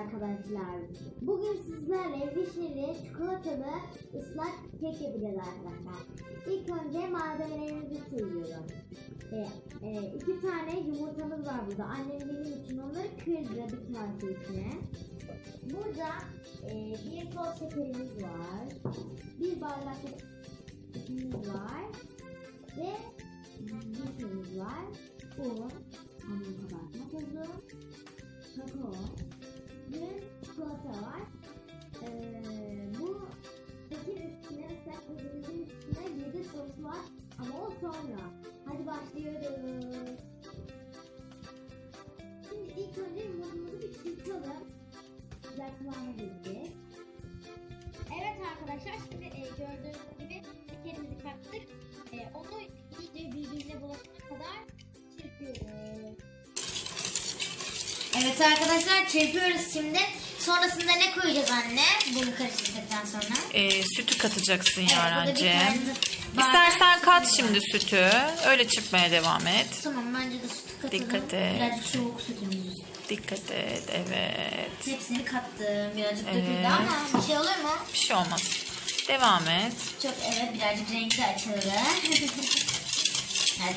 arkadaşlar. Bugün sizlerle vişneli, çikolatalı ıslak kek yapacağız arkadaşlar. İlk önce malzemelerimizi sayıyorum. E, e, iki tane yumurtamız var burada. Annem benim için onları kırdı bir kase içine. Burada e, bir toz şekerimiz var. Bir bardak sütümüz var. Ve vişnemiz var. Un, hamur kabartma tozu, kakao sonra. Hadi başlıyoruz. Şimdi ilk önce yumurtamızı bir çırpalım. Güzel kıvama gelecek. Evet arkadaşlar şimdi e, gördüğünüz gibi şekerimizi kattık. E, onu iyice birbirine bulaşana kadar çırpıyoruz. Evet arkadaşlar çırpıyoruz şimdi. Sonrasında ne koyacağız anne? Bunu karıştırdıktan sonra. Ee, sütü katacaksın Evet, burada İstersen kat şimdi sütü. Öyle çırpmaya devam et. Tamam bence de sütü katalım. Dikkat et. Birazcık soğuk sütümüz. Dikkat et. Evet. Hepsini kattım. Birazcık Evet. döküldü ama bir şey olur mu? Bir şey olmaz. Devam et. Çok evet birazcık renkli açıldı.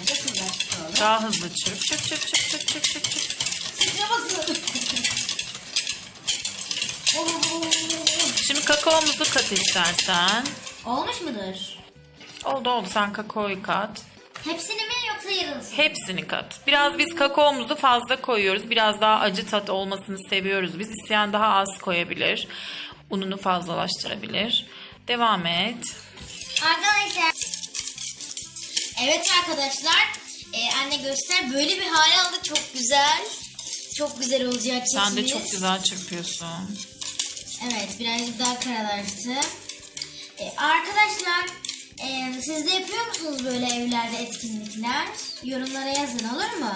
Çok güzel oldu. Daha hızlı çırp. Çırp çırp çırp çırp çırp çırp. çırp. Sıçramasın. Şimdi kakaomuzu kat istersen. Olmuş mudur? Oldu oldu sen kakaoyu kat. Hepsini mi yoksa yarısını? Hepsini kat. Biraz biz kakaomuzu fazla koyuyoruz. Biraz daha acı tat olmasını seviyoruz. Biz isteyen daha az koyabilir. Ununu fazlalaştırabilir. Devam et. Arkadaşlar. Evet arkadaşlar. Ee, anne göster. Böyle bir hale aldı. Çok güzel. Çok güzel olacak Sen de çok güzel çırpıyorsun. Evet birazcık daha karalaştı. Ee, arkadaşlar e, siz de yapıyor musunuz böyle evlerde etkinlikler? Yorumlara yazın olur mu?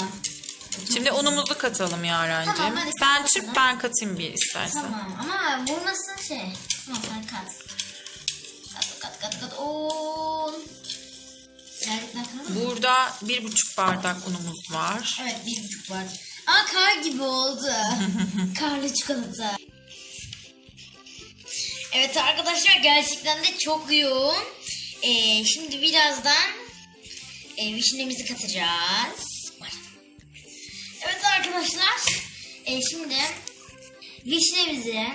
Şimdi unumuzu katalım Yaren'cim. Tamam, hadi Sen katalım. çırp ben katayım bir istersen. Tamam ama vurmasın şey. Tamam sen kat. Kat kat kat kat. Mı? Burada bir buçuk bardak unumuz var. Evet bir buçuk var. Aa kar gibi oldu. Karlı çikolata. Evet arkadaşlar gerçekten de çok yoğun. Ee, şimdi birazdan e, vişnemizi katacağız. Evet arkadaşlar. e, şimdi vişnemizi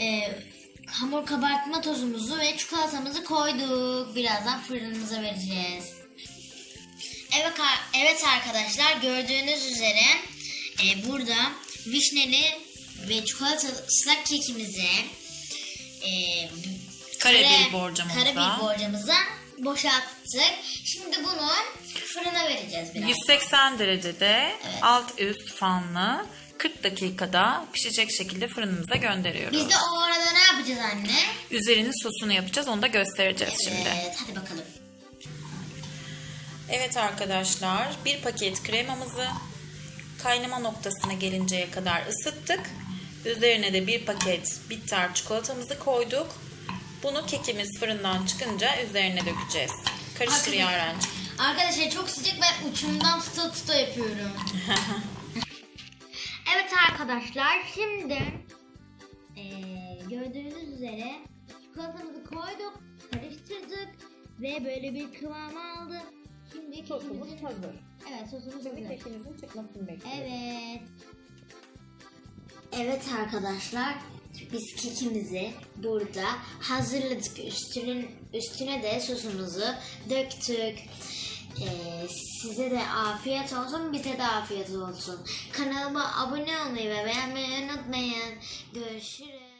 e, hamur kabartma tozumuzu ve çikolatamızı koyduk. Birazdan fırınımıza vereceğiz. Evet, evet arkadaşlar gördüğünüz üzere e, burada vişneli ve çikolatalı ıslak kekimizi e, Kare kare- bir borcamıza. kare bir borcamıza boşalttık. Şimdi bunu fırına vereceğiz biraz. 180 derecede Evet. alt üst fanlı 40 dakikada pişecek şekilde fırınımıza gönderiyoruz. Biz de o arada ne yapacağız anne? Üzerinin sosunu yapacağız. Onu da göstereceğiz şimdi. Evet hadi bakalım. Evet arkadaşlar bir paket kremamızı kaynama noktasına gelinceye kadar ısıttık. Üzerine de bir paket bitter çikolatamızı koyduk. Bunu kekimiz fırından çıkınca üzerine dökeceğiz. Karıştır Arkadaş- Yaren'cim. Arkadaşlar çok sıcak ben ucundan tuta tuta yapıyorum. evet arkadaşlar şimdi eee, gördüğünüz üzere çikolatamızı koyduk, karıştırdık ve böyle bir kıvam aldı. Şimdi kekimizi- hazır. Evet sosumuz hazır. kekinizin çıkmasını bekliyoruz. Evet. Evet arkadaşlar biz kekimizi burada hazırladık. Üstünün, üstüne de sosumuzu döktük. Ee, size de afiyet olsun, bize de afiyet olsun. Kanalıma abone olmayı ve beğenmeyi unutmayın. Görüşürüz.